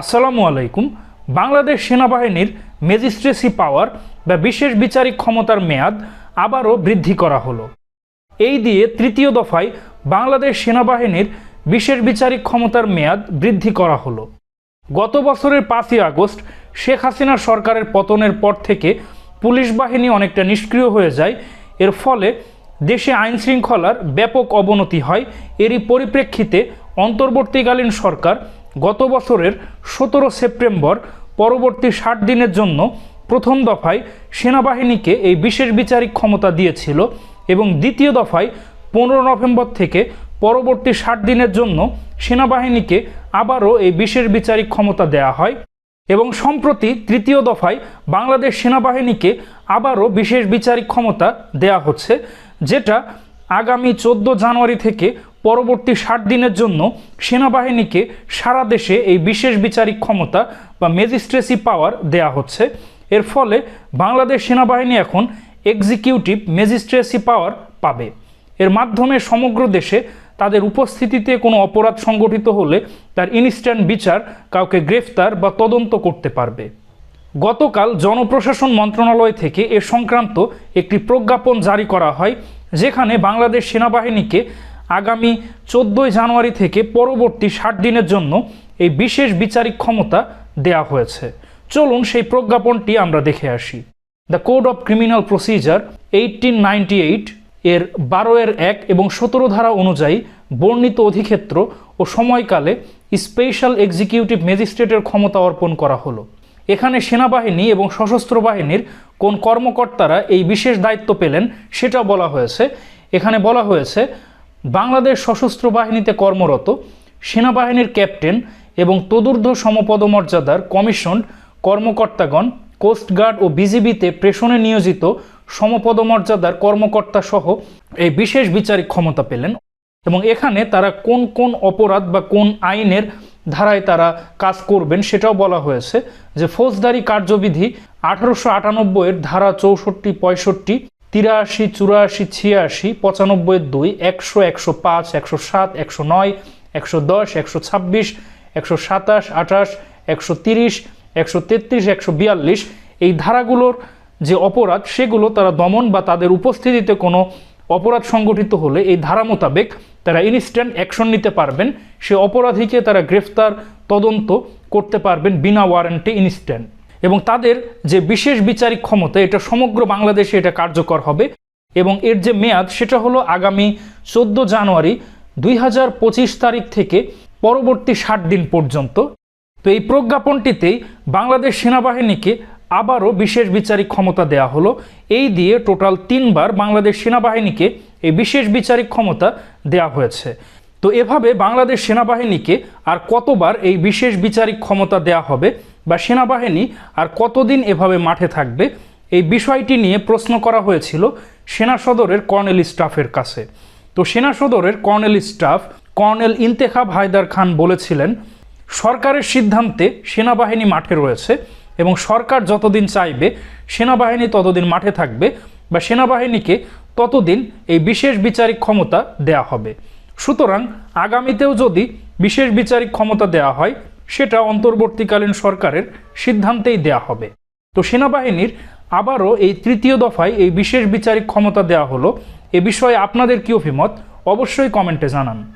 আসসালামু আলাইকুম। বাংলাদেশ সেনাবাহিনীর ম্যাজিস্ট্রেসি পাওয়ার বা বিশেষ বিচারিক ক্ষমতার মেয়াদ আবারও বৃদ্ধি করা হলো। এই দিয়ে তৃতীয় দফায় বাংলাদেশ সেনাবাহিনীর বিশেষ বিচারিক ক্ষমতার মেয়াদ বৃদ্ধি করা হলো। গত বছরের পাঁচই আগস্ট শেখ হাসিনা সরকারের পতনের পর থেকে পুলিশ বাহিনী অনেকটা নিষ্ক্রিয় হয়ে যায়। এর ফলে দেশে আইন শৃঙ্খলার ব্যাপক অবনতি হয়। এরই পরিপ্রেক্ষিতে অন্তর্বর্তীকালীন সরকার গত বছরের সতেরো সেপ্টেম্বর পরবর্তী ষাট দিনের জন্য প্রথম দফায় সেনাবাহিনীকে এই বিশেষ বিচারিক ক্ষমতা দিয়েছিল এবং দ্বিতীয় দফায় পনেরো নভেম্বর থেকে পরবর্তী ষাট দিনের জন্য সেনাবাহিনীকে আবারও এই বিশেষ বিচারিক ক্ষমতা দেয়া হয় এবং সম্প্রতি তৃতীয় দফায় বাংলাদেশ সেনাবাহিনীকে আবারও বিশেষ বিচারিক ক্ষমতা দেয়া হচ্ছে, যেটা আগামী চোদ্দ জানুয়ারি থেকে পরবর্তী ষাট দিনের জন্য সেনাবাহিনীকে সারা দেশে এই বিশেষ বিচারিক ক্ষমতা বা ম্যাজিস্ট্রেসি পাওয়ার দেয়া হচ্ছে। এর ফলে বাংলাদেশ সেনাবাহিনী এখন এক্সিকিউটিভ ম্যাজিস্ট্রেসি পাওয়ার পাবে। এর মাধ্যমে সমগ্র দেশে তাদের উপস্থিতিতে কোনো অপরাধ সংগঠিত হলে তার ইনস্ট্যান্ট বিচার কাউকে গ্রেফতার বা তদন্ত করতে পারবে। গতকাল জনপ্রশাসন মন্ত্রণালয় থেকে এ সংক্রান্ত একটি প্রজ্ঞাপন জারি করা হয়, যেখানে বাংলাদেশ সেনাবাহিনীকে আগামী চোদ্দোই জানুয়ারি থেকে পরবর্তী ষাট দিনের জন্য এই বিশেষ বিচারিক ক্ষমতা দেয়া হয়েছে। চলুন সেই প্রজ্ঞাপনটি আমরা দেখে আসি। The code of criminal procedure eighteen ninety eight এর বারো এর এক এবং সতেরো ধারা অনুযায়ী বর্ণিত অধিক্ষেত্র ও সময়কালে স্পেশাল এক্সিকিউটিভ ম্যাজিস্ট্রেটের ক্ষমতা অর্পণ করা হলো। এখানে সেনাবাহিনী এবং সশস্ত্র বাহিনীর কোন কর্মকর্তারা এই বিশেষ দায়িত্ব পেলেন সেটা বলা হয়েছে। এখানে বলা হয়েছে বাংলাদেশ সশস্ত্র বাহিনীতে কর্মরত সেনাবাহিনীর ক্যাপ্টেন এবং তদূর্ধ্ব সমপদমর্যাদার কমিশন কর্মকর্তাগণ কোস্টগার্ড ও বিজিবিতে প্রেষণে নিয়োজিত সমপদমর্যাদার কর্মকর্তা সহ এই বিশেষ বিচারিক ক্ষমতা পেলেন এবং এখানে তারা কোন কোন অপরাধ বা কোন আইনের ধারায় তারা কাজ করবেন সেটাও বলা হয়েছে যে ফৌজদারি কার্যবিধি আঠারোশো আটানব্বইয়ের ধারা চৌষট্টি পঁয়ষট্টি তিরাশি, চুরাশি, ছিয়াশি, পঁচানব্বই, দুই, একশো একশো পাঁচ, একশো সাত, একশো নয়, একশো দশ, একশো ছাব্বিশ, একশো সাতাশ, আঠাশ, একশো তিরিশ, একশো তেত্রিশ, একশো বিয়াল্লিশ। এই ধারাগুলোর যে অপরাধ, সেগুলো তারা দমন বা তাদের উপস্থিতিতে কোনো অপরাধ সংগঠিত হলে এই ধারা মোতাবেক তারা ইনস্ট্যান্ট অ্যাকশন নিতে পারবেন। সে অপরাধীকে তারা গ্রেফতার তদন্ত করতে পারবেন বিনা ওয়ারেন্টে ইনস্ট্যান্ট। এবং তাদের যে বিশেষ বিচারিক ক্ষমতা, এটা সমগ্র বাংলাদেশে এটা কার্যকর হবে। এবং এর যে মেয়াদ, সেটা হলো আগামী চোদ্দ জানুয়ারি দুই হাজার পঁচিশ তারিখ থেকে পরবর্তী ষাট দিন পর্যন্ত। তো এই প্রজ্ঞাপনটিতেই বাংলাদেশ সেনাবাহিনীকে আবারও বিশেষ বিচারিক ক্ষমতা দেয়া হলো। এই দিয়ে টোটাল তিনবার বাংলাদেশ সেনাবাহিনীকে এই বিশেষ বিচারিক ক্ষমতা দেয়া হয়েছে। তো এভাবে বাংলাদেশ সেনাবাহিনীকে আর কতবার এই বিশেষ বিচারিক ক্ষমতা দেয়া হবে বা সেনাবাহিনী আর কতদিন এভাবে মাঠে থাকবে, এই বিষয়টি নিয়ে প্রশ্ন করা হয়েছিল সেনা সদরের কর্নেল স্টাফের কাছে। তো সেনা সদরের colonel staff colonel Intekhab Haider Khan বলেছিলেন, সরকারের সিদ্ধান্তে সেনাবাহিনী মাঠে রয়েছে এবং সরকার যতদিন চাইবে, সেনাবাহিনী ততদিন মাঠে থাকবে বা সেনাবাহিনীকে ততদিন এই বিশেষ বিচারিক ক্ষমতা দেয়া হবে। সুতরাং আগামীতেও যদি বিশেষ বিচারিক ক্ষমতা দেয়া হয় সেটা অন্তর্বর্তীকালীন সরকারের সিদ্ধান্তেই দেয়া হবে। তো সেনাবাহিনীর আবারও এই তৃতীয় দফায় এই বিশেষ বিচারিক ক্ষমতা দেয়া হলো। এ বিষয়ে আপনাদের কি অভিমত? অবশ্যই কমেন্টে জানান।